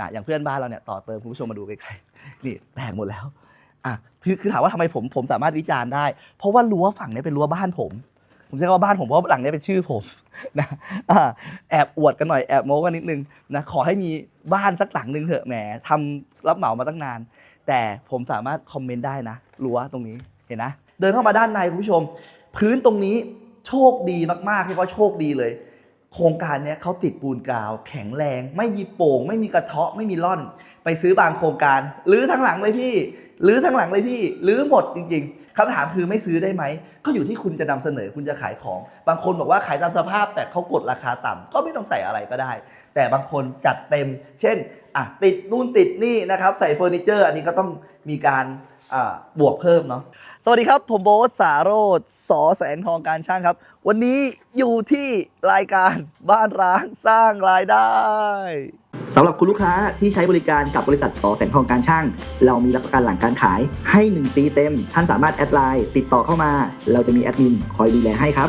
นะอย่างเพื่อนบ้านเราเนี่ยต่อเติมคุณผู้ชมมาดูใกล้ๆนี่แตกหมดแล้วอะคือคือถามว่าทำไมผมผมสามารถวิจารณ์ได้ เพราะว่ารั้วฝั่งนี้เป็นรั้วบ้านผม ผมใช้คำว่าบ้านผมเพราะหลังนี้เป็นชื่อผมนะอ่าแอบอวดกันหน่อยแอบโม้กันนิดนึงนะขอให้มีบ้านสักหลังหนึ่งเถอะแหมทำรับเหมามาตั้งนาน แต่ผมสามารถคอมเมนต์ได้นะรั้วตรงนี้เห็นนะ เดินเข้ามาด้านในคุณผู้ชม พื้นตรงนี้โชคดีมากๆที่ว่าโชคดีเลย โครงการเนี้ยเขาติดปูนกาว แข็งแรง ไม่มีโป่ง ไม่มีกระเทาะไม่มีร่อน ไปซื้อบางโครงการรื้อทั้งหลังเลยพี่รื้อทั้งหลังเลยพี่รื้อหมดจริง ๆคำถามคือไม่ซื้อได้ไหม ก็อยู่ที่คุณจะนำเสนอคุณจะขายของ บางคนบอกว่าขายตามสภาพแต่เขากดราคาต่ำก็ไม่ต้องใส่อะไรก็ได้ แต่บางคนจัดเต็ม เช่นอะติดนู่นติดนี่นะครับ ใส่เฟอร์นิเจอร์ อันนี้ก็ต้องมีการบวกเพิ่มเนาะ สวัสดีครับ ผมโบ๊ทสาโรธสอแสงทองการช่างครับ วันนี้อยู่ที่รายการบ้านร้างสร้างรายได้สำหรับคุณลูกค้าที่ใช้บริการกับบริษัทสอแสงทองการช่าง เรามีรับประกันหลังการขายให้ 1 ปีเต็ม ท่านสามารถแอดไลน์ติดต่อเข้ามา เราจะมีแอดมินคอยดูแลให้ครับ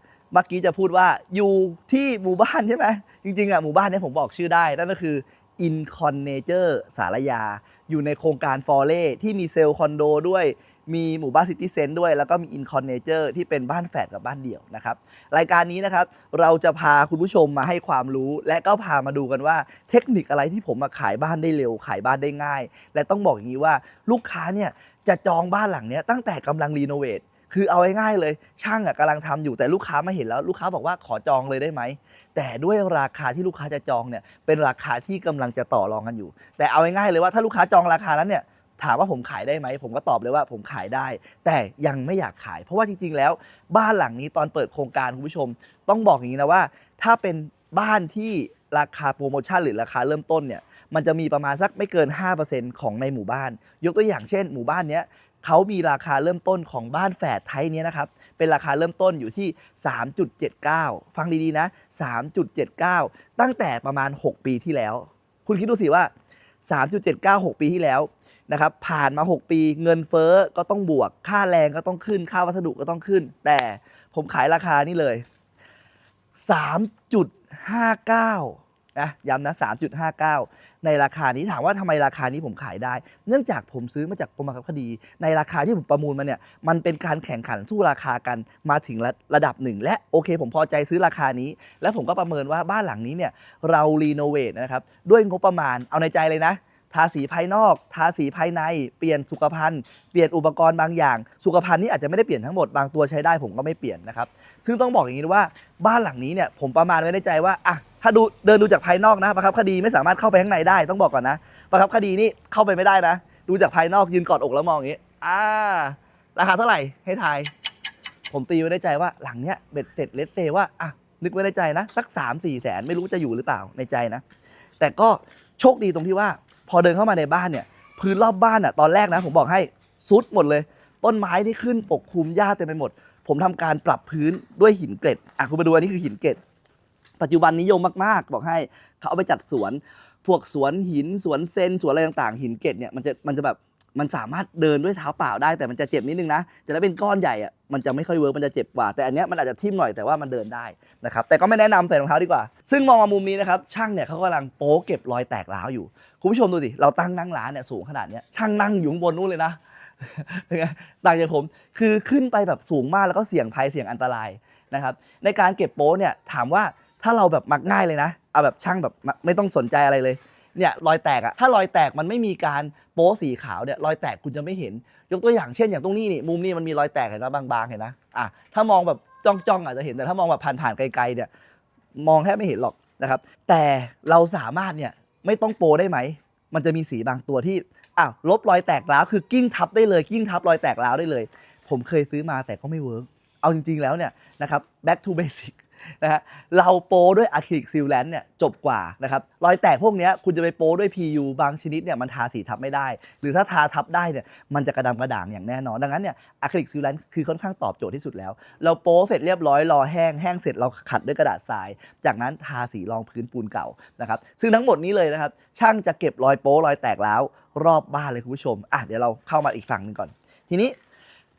เมื่อกี้จะพูดว่าอยู่ที่หมู่บ้านใช่ไหมจริงๆอะหมู่บ้านนี้ผมบอกชื่อได้นั่นก็คือ i n c o n n a t u r e สารยา อยู่ในโครงการฟอร์เล่ที่มีเซลล์คอนโดด้วยมีหมู่บ้านซิตี้เซนด้วยแล้วก็มี i n c o n n a t u r e ที่เป็นบ้านแฝดกับบ้านเดี่ยวนะครับ รายการนี้นะครับ เราจะพาคุณผู้ชมมาให้ความรู้ และก็พามาดูกันว่าเทคนิคอะไรที่ผมมาขายบ้านได้เร็ว ขายบ้านได้ง่าย และต้องบอกอย่างนี้ว่าลูกค้าเนี่ยจะจองบ้านหลังนี้ตั้งแต่กำลังรีโนเวท คือเอาง่ายๆเลย ช่างอะกำลังทำอยู่แต่ลูกค้ามาเห็นแล้วลูกค้าบอกว่าขอจองเลยได้ไหม แต่ด้วยราคาที่ลูกค้าจะจองเนี่ยเป็นราคาที่กำลังจะต่อรองกันอยู่ แต่เอาง่ายๆเลยว่าถ้าลูกค้าจองราคานั้นเนี่ยถามว่าผมขายได้ไหม ผมก็ตอบเลยว่าผมขายได้ แต่ยังไม่อยากขาย เพราะว่าจริงๆ แล้ว บ้านหลังนี้ตอนเปิดโครงการคุณผู้ชม ต้องบอกอย่างนี้นะว่า ถ้าเป็นบ้านที่ราคาโปรโมชั่นหรือราคาเริ่มต้นเนี่ยมันจะมีประมาณสักไม่เกิน 5%ของในหมู่บ้าน ยกตัวอย่างเช่น หมู่บ้านเนี้ย เขามีราคาเริ่มต้นของบ้านแฝดไทยเนี้ยนะครับ เป็นราคาเริ่มต้นอยู่ที่ 3.79 ฟังดีๆนะ 3.79 ตั้งแต่ประมาณ 6 ปีที่แล้ว คุณคิดดูสิว่า 3.79 6 ปีที่แล้วนะครับผ่านมา 6 ปีเงินเฟ้อก็ต้องบวก ค่าแรงก็ต้องขึ้น ค่าวัสดุก็ต้องขึ้น แต่ผมขายราคานี่เลย 3.59 นะย้ำนะ 3.59 ในราคานี้ถามว่าทำไมราคานี้ผมขายได้ เนื่องจากผมซื้อมาจากกรมบังคับคดี ในราคาที่ผมประมูลมาเนี่ย มันเป็นการแข่งขันสู้ราคากันมาถึงระระดับหนึ่ง และโอเค ผมพอใจซื้อราคานี้ และผมก็ประเมินว่าบ้านหลังนี้เนี่ยเรารีโนเวทนะครับด้วยงบประมาณเอาในใจเลยนะ ทาสีภายนอก ทาสีภายในเปลี่ยนสุขภัณฑ์เปลี่ยนอุปกรณ์บางอย่าง สุขภัณฑ์นี่อาจจะไม่ได้เปลี่ยนทั้งหมดบางตัวใช้ได้ผมก็ไม่เปลี่ยนนะครับซึ่งต้องบอกอย่างนี้ว่าบ้านหลังนี้เนี่ยผมประมาณไว้ในใจว่าอะถ้าดูเดินดูจากภายนอกนะประคับคดีไม่สามารถเข้าไปข้างในได้ต้องบอกก่อนนะประคับคดีนี่เข้าไปไม่ได้นะ ดูจากภายนอกยืนกอดอกแล้วมองอย่างนี้อ่าราคาเท่าไหร่ให้ทาย ผมตีไว้ในใจว่าหลังเนี้ยเบ็ดเสร็จเลสเซว่าอะนึกไว้ในใจนะ สัก3ามสี่แสนไม่รู้จะอยู่หรือเปล่าในใจนะ แต่ก็โชคดีตรงที่ว่า พอเดินเข้ามาในบ้านเนี่ยพื้นรอบบ้านอะตอนแรกนะ ผมบอกให้ซุดหมดเลย ต้นไม้ที่ขึ้นปกคลุมหญ้าเต็มไปหมด ผมทำการปรับพื้นด้วยหินเกล็ดอะคุณมาดูอันนี้คือหินเกล็ด ปัจจุบันนิยมมากๆ บอกให้เขาเอาไปจัดสวน พวกสวนหินสวนเซนสวนอะไรต่างๆ หินเกล็ดเนี่ยมันจะมันจะแบบ มันสามารถเดินด้วยเท้าเปล่าได้แต่มันจะเจ็บนิดนึงนะแต่ถ้าเป็นก้อนใหญ่อะมันจะไม่ค่อยเวิร์กมันจะเจ็บกว่า แต่อันเนี้ยมันอาจจะทิ่มหน่อยแต่ว่ามันเดินได้นะครับแต่ก็ไม่แนะนำใส่รองเท้าดีกว่า ซึ่งมองมามุมนี้นะครับช่างเนี่ยเขากำลังโป๊เก็บรอยแตกร้าวอยู่คุณผู้ชมดูสิเราตั้งนั่งร้านเนี่ยสูงขนาดเนี้ยช่างนั่งอยู่บนนู้นเลยนะต่างจากผมคือขึ้นไปแบบสูงมากแล้วก็เสี่ยงภัยเสี่ยงอันตรายนะครับในการเก็บโป๊เนี่ยถามว่าถ้าเราแบบมักง่ายเลยนะเอาแบบช่างแบบไม่ต้องสนใจอะไรเลยเนี่ยรอยแตกอะถ้ารอยแตกมันไม่มีการ โป๊สีขาวเนี่ยรอยแตกคุณจะไม่เห็น ยกตัวอย่างเช่นอย่างตรงนี้นี่มุมนี้มันมีรอยแตกเห็นไหมบางๆเห็นนะอะถ้ามองแบบจ้องๆอาจจะเห็นแต่ถ้ามองแบบผ่านๆไกลๆเนี่ยมองแทบไม่เห็นหรอกนะครับ แต่เราสามารถเนี่ยไม่ต้องโปได้ไหม มันจะมีสีบางตัวที่อ้าวลบรอยแตกร้าวคือกิ้งทับได้เลยกิ้งทับรอยแตกร้าวได้เลย ผมเคยซื้อมาแต่ก็ไม่เวิร์กเอาจริง ๆแล้วเนี่ยนะครับ back to basic นะฮะเราโปด้วยอะคริลิกซีลแลนด์เนี่ยจบกว่านะครับรอยแตกพวกนี้คุณจะไปโปด้วย PU บางชนิดเนี่ยมันทาสีทับไม่ได้ หรือถ้าทาทับได้เนี่ยมันจะกระดำกระด่างอย่างแน่นอน ดังนั้นเนี่ยอะคริลิกซีลแลนด์คือค่อนข้างตอบโจทย์ที่สุดแล้ว เราโปเสร็จเรียบร้อยรอแห้งแห้งเสร็จเราขัดด้วยกระดาษทราย จากนั้นทาสีรองพื้นปูนเก่านะครับซึ่งทั้งหมดนี้เลยนะครับช่างจะเก็บรอยโป้รอยแตกแล้วรอบบ้านเลยคุณผู้ชมอะเดี๋ยวเราเข้ามาอีกฝั่งหนึ่งก่อน ทีนี้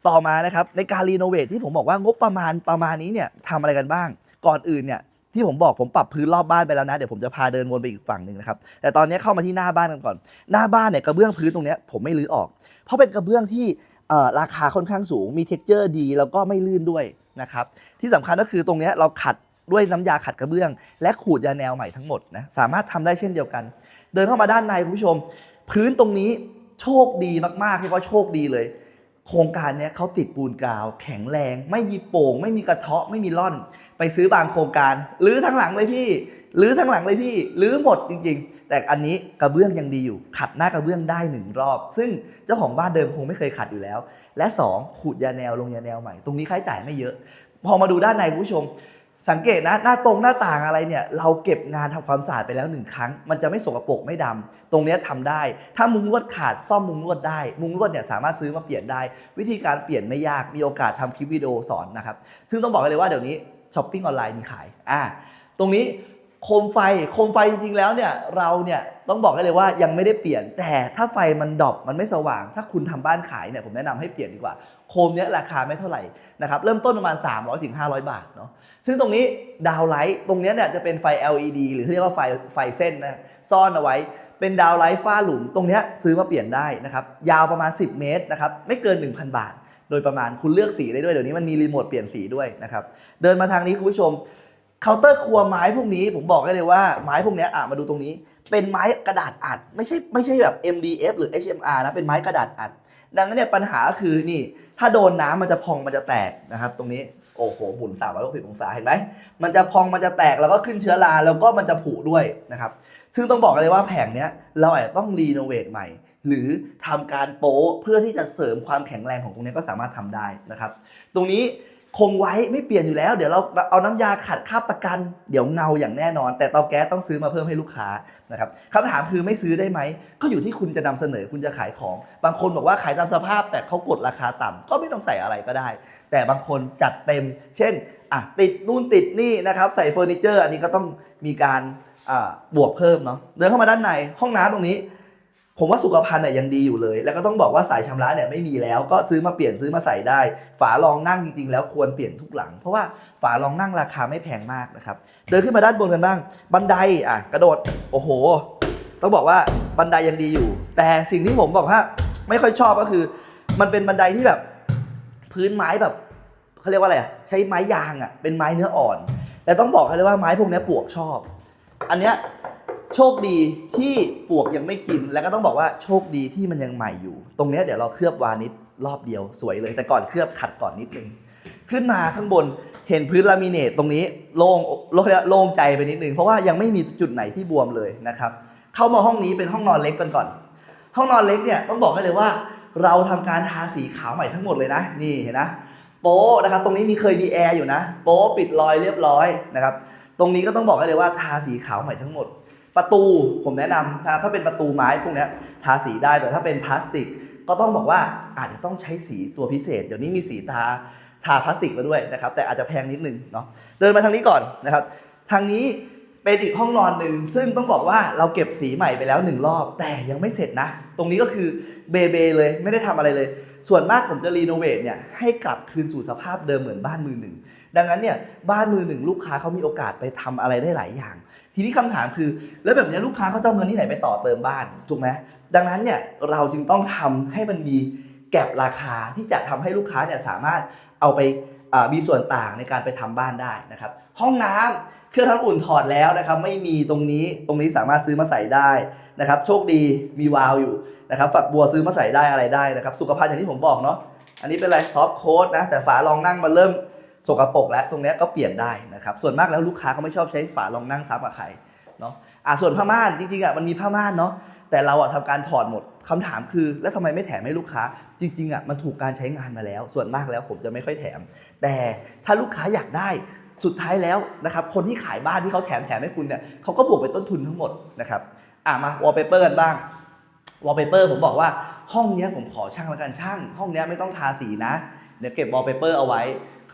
ต่อมานะครับในการรีโนเวทที่ผมบอกว่างบประมาณประมาณนี้เนี่ยทำอะไรกันบ้าง ก่อนอื่นเนี่ยที่ผมบอกผมปรับพื้นรอบบ้านไปแล้วนะ เดี๋ยวผมจะพาเดินวนไปอีกฝั่งหนึ่งนะครับแต่ตอนนี้เข้ามาที่หน้าบ้านกันก่อน หน้าบ้านเนี่ยกระเบื้องพื้นตรงนี้ผมไม่รื้อออก เพราะเป็นกระเบื้องที่ราคาค่อนข้างสูงมีเท็กเจอร์ดี แล้วก็ไม่ลื่นด้วยนะครับที่สำคัญก็คือตรงนี้เราขัดด้วยน้ำยาขัดกระเบื้อง และขูดยาแนวใหม่ทั้งหมดนะสามารถทำได้เช่นเดียวกัน เดินเข้ามาด้านในคุณผู้ชม พื้นตรงนี้โชคดีมากๆที่ว่าโชคดีเลย โครงการเนี้ยเขาติดปูนกาว แข็งแรง ไม่มีโป่ง ไม่มีกระเทาะไม่มีร่อนไปซื้อบางโครงการหรือทั้งหลังเลยพี่หรือทั้งหลังเลยพี่หรือหมดจริง ๆ แต่อันนี้กระเบื้องยังดีอยู่ ขัดหน้ากระเบื้องได้หนึ่งรอบ ซึ่งเจ้าของบ้านเดิมคงไม่เคยขัดอยู่แล้ว และสองขูดยาแนวลงยาแนวใหม่ ตรงนี้ค่าใช้จ่ายไม่เยอะ พอมาดูด้านในคุณผู้ชม สังเกตนะหน้าตรงหน้าต่างอะไรเนี่ยเราเก็บงานทำความสะอาดไปแล้วหนึ่งครั้ง มันจะไม่สกปรกไม่ดำตรงนี้ยทำได้ ถ้ามุงลวดขาดซ่อมมุงลวดได้ มุงลวดเนี่ยสามารถซื้อมาเปลี่ยนได้ วิธีการเปลี่ยนไม่ยากมีโอกาสทำคลิปวิดีโอสอนนะครับซึ่งต้องบอกเลยว่าเดี๋ยวนี้ ช้อปปิ้งออนไลน์มีขายอ่าตรงนี้โคมไฟโคมไฟจริงๆแล้วเนี่ยเราเนี่ยต้องบอกได้เลยว่ายังไม่ได้เปลี่ยน แต่ถ้าไฟมันดอปมันไม่สว่าง ถ้าคุณทำบ้านขายเนี่ยผมแนะนำให้เปลี่ยนดีกว่า โคมเนี้ยราคาไม่เท่าไหร่นะครับเริ่มต้นประมาณ 300ถึง500 บาทเนาะซึ่งตรงนี้ดาวไลท์ตรงเนี้ยเนี่ยจะเป็นไฟ LED หรือที่เรียกว่าไฟไฟเส้นนะซ่อนเอาไว้เป็นดาวไลท์ฝ้าหลุม ตรงเนี้ยซื้อมาเปลี่ยนได้นะครับยาวประมาณ 10 เมตรนะครับไม่เกิน 1,000 บาท โดยประมาณคุณเลือกสีได้ด้วย เดี๋ยวนี้มันมีรีโมทเปลี่ยนสีด้วยนะครับเดินมาทางนี้คุณผู้ชมเคาน์เตอร์ครัวไม้พวกนี้ผมบอกได้เลยว่าไม้พวกนี้อะมาดูตรงนี้ เป็นไม้กระดาษอัด ไม่ใช่ไม่ใช่แบบ MDF หรือ HMR นะเป็นไม้กระดาษอัด ดังนั้นเนี่ยปัญหาก็คือนี่ ถ้าโดนน้ำมันจะพองมันจะแตกนะครับ ตรงนี้โอ้โหหมุน360องศาเห็นไหมมันจะพองมันจะแตกแล้วก็ขึ้นเชื้อราแล้วก็มันจะผุด้วยนะครับซึ่งต้องบอกเลยว่าแผงเนี้ยเราอาจจะต้องรีโนเวทใหม่ หรือทำการโป๊เพื่อที่จะเสริมความแข็งแรงของตรงนี้ก็สามารถทำได้นะครับ ตรงนี้คงไว้ไม่เปลี่ยนอยู่แล้ว เดี๋ยวเราเอาน้ำยาขัดคราบตะกัน เดี๋ยวเงาอย่างแน่นอน แต่เตาแก๊สต้องซื้อมาเพิ่มให้ลูกค้านะครับคำถามคือไม่ซื้อได้ไหม ก็อยู่ที่คุณจะนำเสนอคุณจะขายของ บางคนบอกว่าขายตามสภาพ แต่เขากดราคาต่ำก็ไม่ต้องใส่อะไรก็ได้ แต่บางคนจัดเต็ม เช่นอะติดนู่นติดนี่นะครับใส่เฟอร์นิเจอร์ อันนี้ก็ต้องมีการบวกเพิ่มเนาะเดินเข้ามาด้านในห้องน้ำตรงนี้ ผมว่าสุขภัณฑ์เนี่ยยังดีอยู่เลย แล้วก็ต้องบอกว่าสายชำระเนี่ยไม่มีแล้ว ก็ซื้อมาเปลี่ยนซื้อมาใส่ได้ ฝารองนั่งจริงๆ แล้วควรเปลี่ยนทุกหลัง เพราะว่าฝารองนั่งราคาไม่แพงมากนะครับ เดินขึ้นมาด้านบนกันบ้าง บันไดอะกระโดด โอ้โห ต้องบอกว่าบันไดยังดีอยู่ แต่สิ่งที่ผมบอกว่าไม่ค่อยชอบก็คือ มันเป็นบันไดที่แบบ พื้นไม้แบบเขาเรียกว่าอะไรอะใช้ไม้ยางอะเป็นไม้เนื้ออ่อน แต่ต้องบอกเลยว่าไม้พวกนี้ปวกชอบ อันเนี้ย โชคดีที่ปวกยังไม่กิน แล้วก็ต้องบอกว่าโชคดีที่มันยังใหม่อยู่ ตรงเนี้ยเดี๋ยวเราเคลือบวานิชรอบเดียวสวยเลย แต่ก่อนเคลือบขัดก่อนนิดนึง ขึ้นมาข้างบนเห็นพื้นลามิเนตตรงนี้โล่งโล่งโล่งใจไปนิดนึง เพราะว่ายังไม่มีจุดไหนที่บวมเลยนะครับ เข้ามาห้องนี้เป็นห้องนอนเล็กกันก่อน ห้องนอนเล็กเนี่ยต้องบอกให้เลยว่า เราทำการทาสีขาวใหม่ทั้งหมดเลยนะ นี่เห็นนะโป๊ะนะครับ ตรงนี้มีเคยมีแอร์อยู่นะ โป๊ะปิดรอยเรียบร้อยนะครับ ตรงนี้ก็ต้องบอกให้เลยว่าทาสีขาวใหม่ทั้งหมด ประตูผมแนะนำถ้าถ้าเป็นประตูไม้พวกนี้ทาสีได้แต่ถ้าเป็นพลาสติก ก็ต้องบอกว่าอาจจะต้องใช้สีตัวพิเศษ เดี๋ยวนี้มีสีทาทาพลาสติกมาด้วยนะครับแต่อาจจะแพงนิดนึงเนาะเดินมาทางนี้ก่อนนะครับทางนี้เป็นอีกห้องนอนหนึ่งซึ่งต้องบอกว่าเราเก็บสีใหม่ไปแล้วหนึ่งรอบ แต่ยังไม่เสร็จนะ ตรงนี้ก็คือเบเบเลยไม่ได้ทำอะไรเลย ส่วนมากผมจะรีโนเวทเนี่ยให้กลับคืนสู่สภาพเดิมเหมือนบ้านมือหนึ่งดังนั้นเนี่ยบ้านมือหนึ่งลูกค้าเขามีโอกาสไปทำอะไรได้หลายอย่าง ทีนี้คำถามคือ แล้วแบบนี้ลูกค้าเขาจะเอาเงินที่ไหนไปต่อเติมบ้านถูกไหมดังนั้นเนี่ยเราจึงต้องทำให้มันมีแก็บราคาที่จะทำให้ลูกค้าเนี่ยสามารถเอาไปมีส่วนต่างในการไปทำบ้านได้นะครับ ห้องน้ำเครื่องทำน้ำอุ่นถอดแล้วนะครับ ไม่มีตรงนี้ตรงนี้สามารถซื้อมาใส่ได้นะครับ โชคดีมีวาล์วอยู่นะครับ ฝักบัวซื้อมาใส่ได้อะไรได้นะครับ สุขภัณฑ์อย่างที่ผมบอกเนาะอันนี้เป็นอะไรซอฟต์โค้ดนะแต่ฝารองนั่งมันเริ่ม สกปรกแล้วตรงนี้ก็เปลี่ยนได้นะครับส่วนมากแล้วลูกค้าเขาไม่ชอบใช้ฝารองนั่งซ้ำกับใครเนาะอะส่วนผ้าม่านจริงๆอะมันมีผ้าม่านเนาะแต่เราอะทำการถอดหมดคำถามคือ แล้วทำไมไม่แถมให้ลูกค้า จริงๆอะมันถูกการใช้งานมาแล้ว ส่วนมากแล้วผมจะไม่ค่อยแถม แต่ถ้าลูกค้าอยากได้สุดท้ายแล้วนะครับคนที่ขายบ้านที่เขาแถมแถมให้คุณเนี่ยเขาก็บวกไปต้นทุนทั้งหมดนะครับอะมาวอลเปเปอร์กันบ้างวอลเปเปอร์ผมบอกว่าห้องนี้ผมขอช่างแล้วกันช่าง ห้องนี้ไม่ต้องทาสีนะเดี๋ยวเก็บวอลเปเปอร์เอาไว้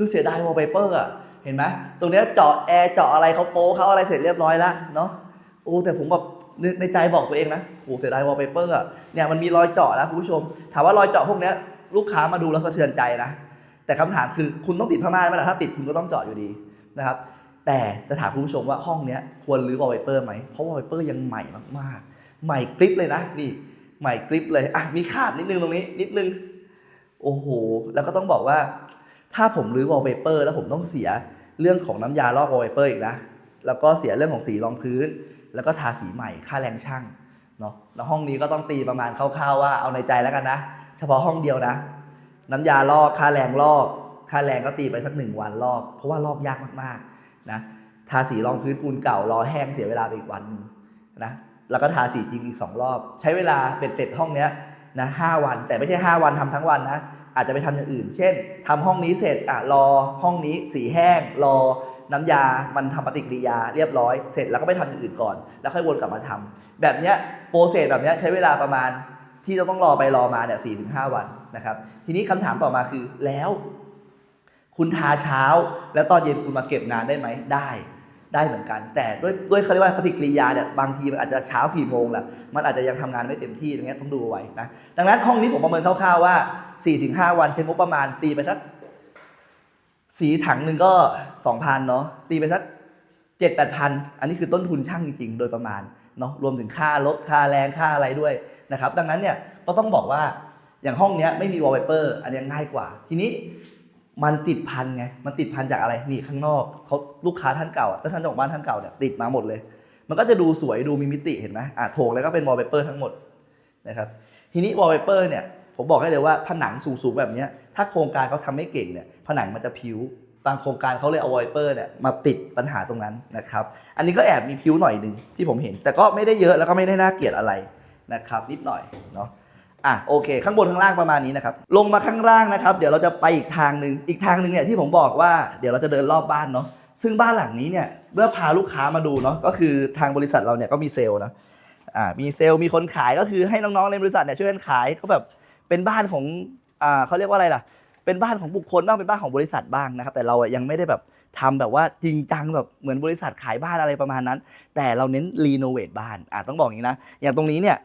คือเสียดายวอลเปเปอร์อะเห็นไหมตรงเนี้ยเจาะแอร์เจาะอะไรเขาโป๊เขาอะไรเสร็จเรียบร้อยแล้วเนาะโอ้แต่ผมแบบในใจบอกตัวเองนะโหเสียดายวอลเปเปอร์อะเนี่ยมันมีรอยเจาะนะคุณผู้ชม ถามว่ารอยเจาะพวกเนี้ยลูกค้ามาดูแล้วสะเทือนใจนะแต่คำถามคือคุณต้องติดผ้าม่านไหมล่ะถ้าติดคุณก็ต้องเจาะอยู่ดีนะครับแต่จะถามคุณผู้ชมว่าห้องเนี้ยควรรื้อวอลเปเปอร์ไหมเพราะวอลเปเปอร์ยังใหม่มากๆ ใหม่กริปเลยนะนี่ใหม่กริปเลยอะมีขาดนิดนึงตรงนี้นิดนึงโอ้โห แล้วก็ต้องบอกว่า ถ้าผมรื้อวอลเปเปอร์แล้วผมต้องเสียเรื่องของน้ำยาลอกวอลเปเปอร์อีกนะ แล้วก็เสียเรื่องของสีรองพื้น แล้วก็ทาสีใหม่ค่าแรงช่างเนาะแล้วห้องนี้ก็ต้องตีประมาณคร่าวๆว่าเอาในใจแล้วกันนะ เฉพาะห้องเดียวนะ น้ำยาลอกค่าแรงลอก ค่าแรงก็ตีไปสักหนึ่งวันลอก เพราะว่าลอกยากมากๆนะทาสีรองพื้นปูนเก่ารอแห้งเสียเวลาไปอีกวันหนึ่งนะแล้วก็ทาสีจริงอีกสองรอบ ใช้เวลาเบ็ดเสร็จห้องเนี้ยนะห้าวันแต่ไม่ใช่5วันทำทั้งวันนะ อาจจะไปทำอย่างอื่น เช่นทำห้องนี้เสร็จอะรอห้องนี้สีแห้ง รอน้ำยา มันทำปฏิกิริยาเรียบร้อย เสร็จแล้วก็ไปทำอย่างอื่นก่อน แล้วค่อยวนกลับมาทำแบบเนี้ยโปรเซสแบบเนี้ยใช้เวลาประมาณที่จะต้องรอไปรอมาเนี่ยสี่ถึงห้าวันนะครับ ทีนี้คำถามต่อมาคือแล้ว คุณทาเช้า แล้วตอนเย็นคุณมาเก็บงานได้ไหมได้ ได้เหมือนกัน แต่ด้วยด้วยเขาเรียกว่าปฏิกิริยาเนี่ยบางทีมันอาจจะเช้ากี่โมงแหละมันอาจจะยังทำงานไม่เต็มที่อย่างเงี้ยต้องดูเอาไว้นะดังนั้นห้องนี้ผมประเมินคร่าวๆว่า 4-5 วันใช้งบประมาณตีไปสักสีถังหนึ่งก็ 2,000เนาะตีไปสัก7 8 0 0 0อันนี้คือต้นทุนช่างจริงๆ โดยประมาณเนาะรวมถึงค่ารถค่าแรงค่าอะไรด้วยนะครับดังนั้นเนี่ยก็ต้องบอกว่าอย่างห้องเนี้ยไม่มีวอลเปเปอร์อันนี้ง่ายกว่า ทีนี้ มันติดพันไง มันติดพันจากอะไร นี่ข้างนอกเขาลูกค้าท่านเก่าอะถ้าท่านเจ้าของบ้านท่านเก่าเนี่ยติดมาหมดเลย มันก็จะดูสวยดูมีมิติเห็นไหมอะโถงแล้วก็เป็นวอลเปเปอร์ทั้งหมดนะครับทีนี้วอลเปเปอร์เนี่ยผมบอกให้เลยว่าผนังสูงๆแบบนี้ถ้าโครงการเขาทำไม่เก่งเนี่ยผนังมันจะพิ้วบางโครงการเขาเลยเอาวอลเปเปอร์เนี่ยมาปิดปัญหาตรงนั้นนะครับอันนี้ก็แอบมีพิ้วหน่อยหนึ่งที่ผมเห็น แต่ก็ไม่ได้เยอะแล้วก็ไม่ได้น่าเกลียดอะไรนะครับนิดหน่อยเนาะ อะโอเค ข้างบนข้างล่างประมาณนี้นะครับ ลงมาข้างล่างนะครับ เดี๋ยวเราจะไปอีกทางหนึ่งอีกทางหนึ่งเนี่ยที่ผมบอกว่าเดี๋ยวเราจะเดินรอบบ้านเนาะซึ่งบ้านหลังนี้เนี่ยเมื่อพาลูกค้ามาดูเนาะก็คือทางบริษัทเราเนี่ยก็มีเซลล์นะอ่ามีเซลล์มีคนขายก็คือให้น้องๆในบริษัทเนี่ยช่วยกันขายก็แบบเป็นบ้านของอ่าเขาเรียกว่าอะไรล่ะ เป็นบ้านของบุคคลบ้างเป็นบ้านของบริษัทบ้างนะครับ แต่เราอะยังไม่ได้แบบทำแบบว่าจริงจังแบบเหมือนบริษัทขายบ้านอะไรประมาณนั้น แต่เราเน้นรีโนเวทบ้านอะต้องบอกอย่างนี้นะอย่างตรงนี้เนี่ย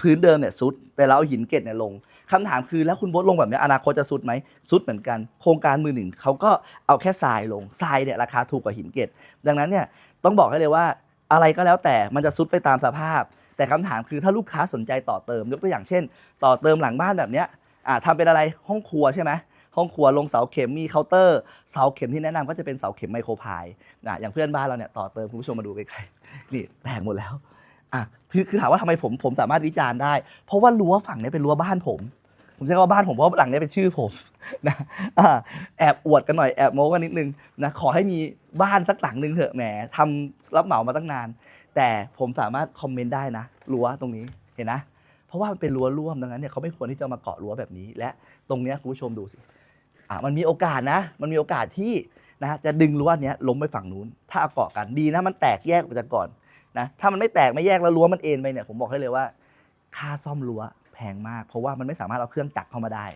พื้นเดิมเนี่ยซุด แต่เราเอาหินเกล็ดเนี่ยลงคำถามคือแล้วคุณบดลงแบบนี้อนาคตจะซุดไหมซุดเหมือนกัน โครงการมือหนึ่งเขาก็เอาแค่ทรายลงทรายเนี่ยราคาถูกกว่าหินเกล็ดดังนั้นเนี่ยต้องบอกให้เลยว่าอะไรก็แล้วแต่มันจะซุดไปตามสภาพ แต่คำถามคือถ้าลูกค้าสนใจต่อเติม ยกตัวอย่างเช่น ต่อเติมหลังบ้านแบบเนี้ยอ่าทำเป็นอะไรห้องครัวใช่ไหมห้องครัวลงเสาเข็มมีเคาน์เตอร์เสาเข็มที่แนะนำก็จะเป็นเสาเข็มไมโครพายนะอย่างเพื่อนบ้านเราเนี่ยต่อเติมคุณผู้ชมมาดูใกล้ๆนี่แตกหมดแล้ว อะคือคือถามว่าทำไมผมผมสามารถวิจารณ์ได้ เพราะว่ารั้วฝั่งนี้เป็นรั้วบ้านผม ผมใช้คำว่าบ้านผมเพราะว่าหลังนี้เป็นชื่อผมนะอ่าแอบอวดกันหน่อยแอบโม้กันนิดนึงนะขอให้มีบ้านสักหลังหนึ่งเถอะแหมทำรับเหมามาตั้งนาน แต่ผมสามารถคอมเมนต์ได้นะรั้วตรงนี้เห็นนะ เพราะว่ามันเป็นรั้วร่วมดังนั้นเนี่ยเขาไม่ควรที่จะมาเกาะรั้วแบบนี้ และตรงเนี้ยคุณผู้ชมดูสิอะมันมีโอกาสนะ มันมีโอกาสที่นะจะดึงรั้วเนี้ยล้มไปฝั่งนู้น ถ้าเอาเกาะกันดีนะมันแตกแยกออกจากก่อน นะถ้ามันไม่แตกไม่แยกแล้วรั้วมันเอ็นไปเนี่ยผมบอกให้เลยว่า ค่าซ่อมรั้วแพงมาก เพราะว่ามันไม่สามารถเอาเครื่องจักรเข้ามาได้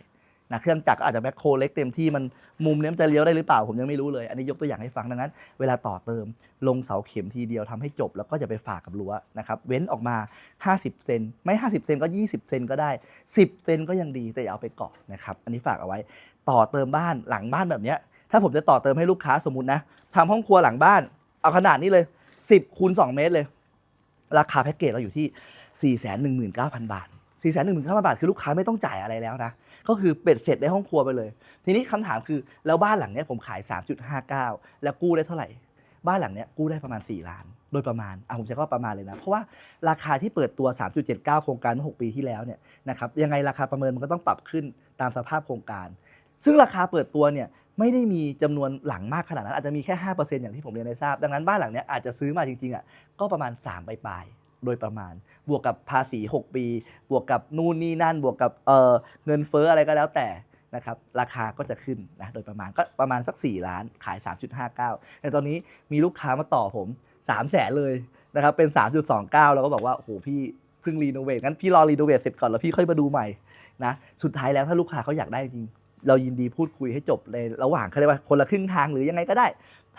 นะเครื่องจักรก็อาจจะแมคโครเล็กเต็มที่มันมุมเนี้ยมันจะเลี้ยวได้หรือเปล่าผมยังไม่รู้เลยอันนี้ยกตัวอย่างให้ฟังดังนั้น เวลาต่อเติมลงเสาเข็มทีเดียวทำให้จบแล้วก็จะไปฝากกับรั้วนะครับเว้นออกมา 50 เซนไม่ 50 เซนก็ 20 เซนก็ได้ 10 เซนก็ยังดีแต่อย่าเอาไปเกาะนะครับอันนี้ฝากเอาไว้ต่อเติมบ้านหลังบ้านแบบเนี้ยถ้าผมจะต่อเติมให้ลูกค้าสมมตินะทำห้องครัวหลังบ้าน เอาขนาดนี้เลย 10คูณ2เมตรเลย ราคาแพ็กเกจเราอยู่ที่ 4 1 9 0 0 0 บาท 4 1 9 0 0 0 บาท คือลูกค้าไม่ต้องจ่ายอะไรแล้วนะ ก็คือเป็ดเสร็จได้ห้องครัวไปเลย ทีนี้คำถามคือ แล้วบ้านหลังเนี้ยผมขาย 3.59 แล้วกู้ได้เท่าไหร่ บ้านหลังเนี้ยกู้ได้ประมาณ 4 ล้าน โดยประมาณอะผมใช้ก็ประมาณเลยนะ เพราะว่าราคาที่เปิดตัว 3.79 โครงการเมื่อ6ปีที่แล้วเนี่ยนะครับ ยังไงราคาประเมินมันก็ต้องปรับขึ้นตามสภาพโครงการ ซึ่งราคาเปิดตัวเนี่ย ไม่ได้มีจำนวนหลังมากขนาดนั้น อาจจะมีแค่ 5%อย่างที่ผมเรียนให้ทราบ ดังนั้นบ้านหลังนี้อาจจะซื้อมาจริงๆอะก็ประมาณ 3 ปลายๆโดยประมาณ บวกกับภาษี 6 ปี บวกกับนู่นนี่นั่น บวกกับเออเงินเฟ้ออะไรก็แล้วแต่นะครับราคาก็จะขึ้นนะโดยประมาณก็ประมาณสัก 4 ล้านขาย 3.59 แต่ตอนนี้มีลูกค้ามาต่อผม3 0 0แสนเลยนะครับเป็น 3.29 แล้วก็บอกว่าโอ้โหพี่เพิ่งรีโนเวทงั้นพี่รอรีโนเวทเสร็จก่อนแล้วพี่ค่อยมาดูใหม่นะสุดท้ายแล้วถ้าลูกค้าเขาอยากได้จริง เรายินดีพูดคุยให้จบในระหว่างเขาเรียกว่าคนละครึ่งทางหรือยังไงก็ได้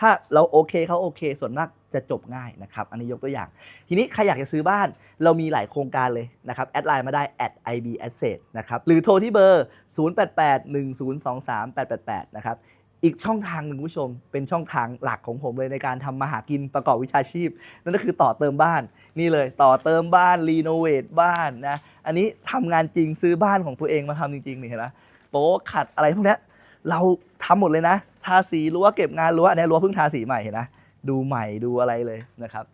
ถ้าเราโอเคเขาโอเค ส่วนมากจะจบง่ายนะครับอันนี้ยกตัวอย่าง ทีนี้ใครอยากจะซื้อบ้านเรามีหลายโครงการเลยนะครับแอดไลน์มาได้ at ib asset นะครับหรือโทรที่เบอร์ 0881023888 นะครับอีกช่องทางหนึ่งคุณผู้ชม เป็นช่องทางหลักของผมเลยในการทำมาหากินประกอบวิชาชีพ นั่นก็คือต่อเติมบ้านนี่เลยต่อเติมบ้านรีโนเวทบ้านนะอันนี้ทำงานจริงซื้อบ้านของตัวเองมาทำจริงๆนี่เห็นไหม โป๊ะขัดอะไรพวกเนี้ยเราทำหมดเลยนะ ทาสีรั้วเก็บงานรั้วอันนี้รั้วเพิ่งทาสีใหม่เห็นนะดูใหม่ดูอะไรเลยนะครับ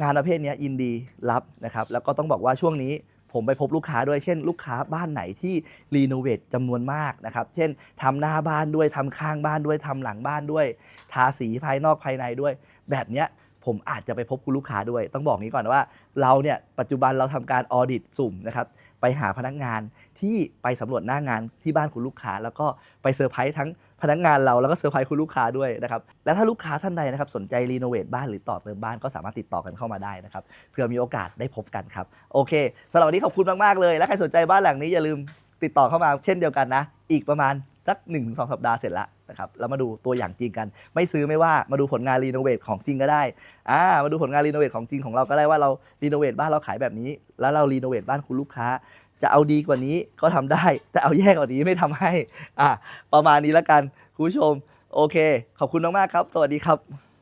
งานประเภทนี้ยินดีรับนะครับ แล้วก็ต้องบอกว่าช่วงนี้ผมไปพบลูกค้าด้วยเช่น ลูกค้าบ้านไหนที่รีโนเวทจำนวนมากนะครับ เช่นทำหน้าบ้านด้วยทำข้างบ้านด้วยทำหลังบ้านด้วย ทาสีภายนอกภายในด้วย แบบเนี้ยผมอาจจะไปพบคุณลูกค้าด้วย ต้องบอกงี้ก่อนว่า เราเนี่ยปัจจุบันเราทำการออดิตสุ่มนะครับ ไปหาพนักงานที่ไปสำรวจหน้างานที่บ้านคุณลูกค้า แล้วก็ไปเซอร์ไพรส์ทั้งพนักงานเราแล้วก็เซอร์ไพรส์คุณลูกค้าด้วยนะครับและถ้าลูกค้าท่านใดนะครับสนใจรีโนเวทบ้านหรือต่อเติมบ้านก็สามารถติดต่อกันเข้ามาได้นะครับเพื่อมีโอกาสได้พบกันครับโอเคสำหรับวันนี้ขอบคุณมากๆเลย และใครสนใจบ้านหลังนี้อย่าลืมติดต่อเข้ามาเช่นเดียวกันนะ อีกประมาณสัก1นถึงสสัปดาห์เสร็จแล้ว นะครับแล้วมาดูตัวอย่างจริงกัน ไม่ซื้อไม่ว่ามาดูผลงานรีโนเวทของจริงก็ได้อ่ามาดูผลงานรีโนเวทของจริงของเราก็ได้ว่าเรารีโนเวทบ้านเราขายแบบนี้ แล้วเรารีโนเวทบ้านคุณลูกค้า จะเอาดีกว่านี้ก็ทำได้ แต่เอาแย่กว่านี้ไม่ทำให้อ่าประมาณนี้แล้วกันคุณผู้ชมโอเค ขอบคุณมากๆครับ สวัสดีครับ